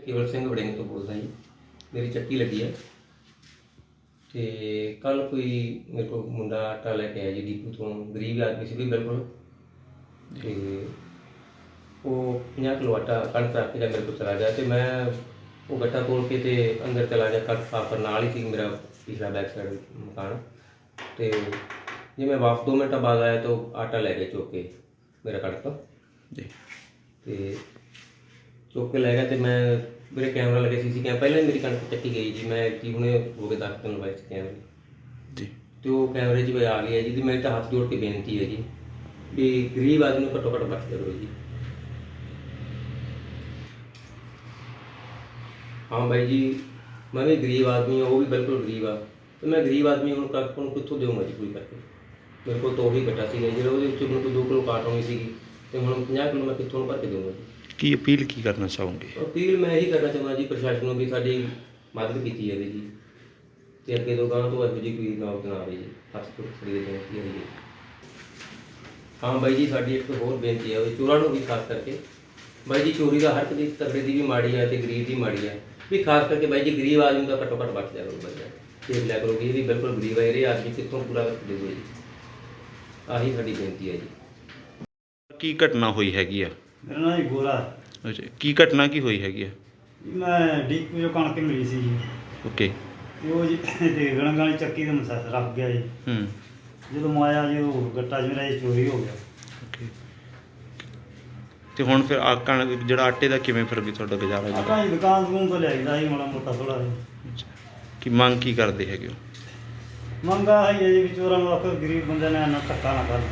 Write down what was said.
ਕੇਵਲ ਸਿੰਘ ਵੜਿੰਗ ਤੋਂ ਬੋਲਦਾ ਜੀ। ਮੇਰੀ ਚੱਕੀ ਲੱਗੀ ਹੈ ਤੇ ਕੱਲ ਕੋਈ ਮੇਰੇ ਕੋਲ ਮੁੰਡਾ ਆਟਾ ਲੈ ਕੇ ਆਇਆ ਜੀ ਡੀਪੂ ਤੋਂ। ਗਰੀਬ ਆਦਮੀ ਸੀ ਵੀ ਬਿਲਕੁਲ। ਤੇ ਉਹ 50 ਕਿਲੋ ਆਟਾ ਕਣਕ ਰੱਖ ਕੇ ਜਾਂ ਮੇਰੇ ਕੋਲ ਚਲਾ ਗਿਆ ਤੇ ਮੈਂ ਉਹ ਗੱਟਾ ਤੋੜ ਕੇ ਤੇ ਅੰਦਰ ਚਲਾ ਗਿਆ ਕਣਕ ਸਾਫ਼ ਕਰਨ ਨਾਲ ਹੀ ਸੀ ਮੇਰਾ ਪਿਛਲਾ ਬੈਕ ਸਾਈਡ ਮਕਾਨ। ਤੇ ਜੇ ਮੈਂ ਵਾਪਸ 2 ਮਿੰਟਾਂ ਬਾਅਦ ਆਇਆ ਤਾਂ ਆਟਾ ਲੈ ਕੇ ਚੁੱਕ ਕੇ ਮੇਰਾ ਕਣਕ। ਜੀ। ਤੇ ਚੁੱਕ ਕੇ ਲੈ ਗਿਆ ਤੇ ਮੈਂ ਮੇਰੇ ਕੈਮਰਾ ਲੱਗੇ ਸੀ ਸੀ ਕੈਮ ਪਹਿਲਾਂ ਹੀ ਮੇਰੀ ਕਣਕ ਚੱਕੀ ਗਈ ਜੀ ਮੈਂ ਕੀ ਹੁਣੇ ਹੋ ਕੇ ਦਸ ਦਿਨ ਸੀ ਕੈਮਰੇ ਜੀ। ਤੇ ਉਹ ਕੈਮਰੇ 'ਚ ਵੀ ਆ ਹੈ ਜੀ ਤੇ ਮੇਰੇ ਤਾਂ ਹੱਥ ਜੋੜ ਕੇ ਬੇਨਤੀ ਹੈ ਜੀ ਵੀ ਗਰੀਬ ਆਦਮੀ ਨੂੰ ਘੱਟੋ ਘੱਟ ਬਚ ਕਰੋ ਜੀ। ਹਾਂ ਬਾਈ ਜੀ ਮੈਂ ਵੀ ਗਰੀਬ ਆਦਮੀ ਹਾਂ ਉਹ ਵੀ ਬਿਲਕੁਲ ਗਰੀਬ ਆ। ਤੇ ਮੈਂ ਗਰੀਬ ਆਦਮੀ ਹੁਣ ਨੂੰ ਕਿੱਥੋਂ ਦੇਵਾਂਗਾ ਜੀ ਕੋਈ ਕਰਕੇ? ਮੇਰੇ ਕੋਲ ਤਾਂ ਉਹੀ ਘਟਾ ਸੀਗਾ ਜਿਹੜਾ ਉਹਦੇ ਵਿੱਚ ਮੈਨੂੰ ਕੋਈ 2 ਕਿਲੋ ਕਾਟ ਹੋਣੀ ਸੀਗੀ। ਤੇ ਹੁਣ 50 ਕਿਲੋ ਮੈਂ ਕਿੱਥੋਂ ਭਰ ਕੇ ਦੇਵਾਂਗਾ ਜੀ। ਕੀ ਅਪੀਲ ਕੀ ਕਰਨਾ ਚਾਹੋਗੇ? ਅਪੀਲ ਮੈਂ ਇਹੀ ਕਰਨਾ ਚਾਹੁੰਦਾ ਜੀ ਪ੍ਰਸ਼ਾਸਨ ਨੂੰ ਵੀ ਸਾਡੀ ਮਦਦ ਕੀਤੀ ਜਾਵੇ ਜੀ। ਤੇ ਅੱਗੇ ਤੋਂ ਗਾਂ ਤੋਂ ਇਹੋ ਜਿਹੀ ਕੋਈ ਨੌਬਤ ਨਾ ਆਵੇ ਜੀ। ਹੱਥ ਤੋਂ ਖੜੀ ਦੇ ਬੇਨਤੀ ਹੈ ਜੀ। ਹਾਂ ਬਾਈ ਜੀ ਸਾਡੀ ਇੱਕ ਹੋਰ ਬੇਨਤੀ ਹੈ ਉਹ ਚੋਰਾਂ ਨੂੰ ਵੀ ਖਾਸ ਕਰਕੇ। ਬਾਈ ਜੀ ਚੋਰੀ ਦਾ ਹਰ ਇੱਕ ਦੀ ਤਗੜੇ ਦੀ ਵੀ ਮਾੜੀ ਹੈ ਤੇ ਗਰੀਬ ਦੀ ਮਾੜੀ ਹੈ ਵੀ ਖਾਸ ਕਰਕੇ ਬਾਈ ਜੀ ਗਰੀਬ ਆਦਮੀ ਦਾ ਘੱਟੋ ਘੱਟ ਬਚ ਜਾਇਆ ਕਰੋ ਬਾਈ ਜੀ। ਤੇ ਲੈ ਕਰੋ ਵੀ ਇਹ ਵੀ ਬਿਲਕੁਲ ਗਰੀਬ ਹੈ ਇਹ ਆਦਮੀ ਕਿੱਥੋਂ ਪੂਰਾ ਦੇਊਗਾ ਜੀ। ਆਹੀ ਸਾਡੀ ਬੇਨਤੀ ਹੈ ਜੀ। ਕੀ ਘਟਨਾ ਹੋਈ ਹੈਗੀ ਆ? ਮੇਰਾ ਨਾਮ ਜੀ ਗੋਰਾ। ਅੱਛਾ ਕੀ ਘਟਨਾ ਕੀ ਹੋਈ ਹੈਗੀ ਆ? ਜੀ ਮੈਂ ਡੀਪੂ ਜੋ ਕਣਕ ਮਿਲੀ ਸੀ ਜੀ। ਓਕੇ। ਤੇ ਉਹ ਜੀ ਤੇ ਗਣਗਾਂ ਵਾਲੀ ਚੱਕੀ ਦੇ ਮਸਾ ਰੱਖ ਗਿਆ ਜੀ। ਹੂੰ। ਜਦੋਂ ਮਾਇਆ ਜੀ ਉਹ ਗੱਟਾ ਚ ਮੇਰਾ ਜੀ ਚੋਰੀ ਹੋ ਗਿਆ। ਓਕੇ। ਤੇ ਹੁਣ ਫਿਰ ਆ ਕਣ ਜਿਹੜਾ ਆਟੇ ਦਾ ਕਿਵੇਂ ਫਿਰ ਵੀ ਤੁਹਾਡਾ ਗੁਜ਼ਾਰਾ ਜੀ ਆਪਾਂ ਜੀ ਦੁਕਾਨ ਦੂਨ ਤੋਂ ਲੈ ਜਾਂਦਾ ਜੀ ਮਾੜਾ ਮੋਟਾ ਥੋੜਾ ਜਿਹਾ। ਅੱਛਾ। ਕੀ ਮੰਗ ਕੀ ਕਰਦੇ ਹੈਗੇ ਹੋ? ਮੰਗਾ ਹੈ ਜੀ ਵੀ ਚੋਰਾਂ ਨੂੰ ਆਖੋ ਗਰੀਬ ਬੰਦੇ ਨੇ ਨਾ ਧੱਕਾ ਨਾ ਕਰਨ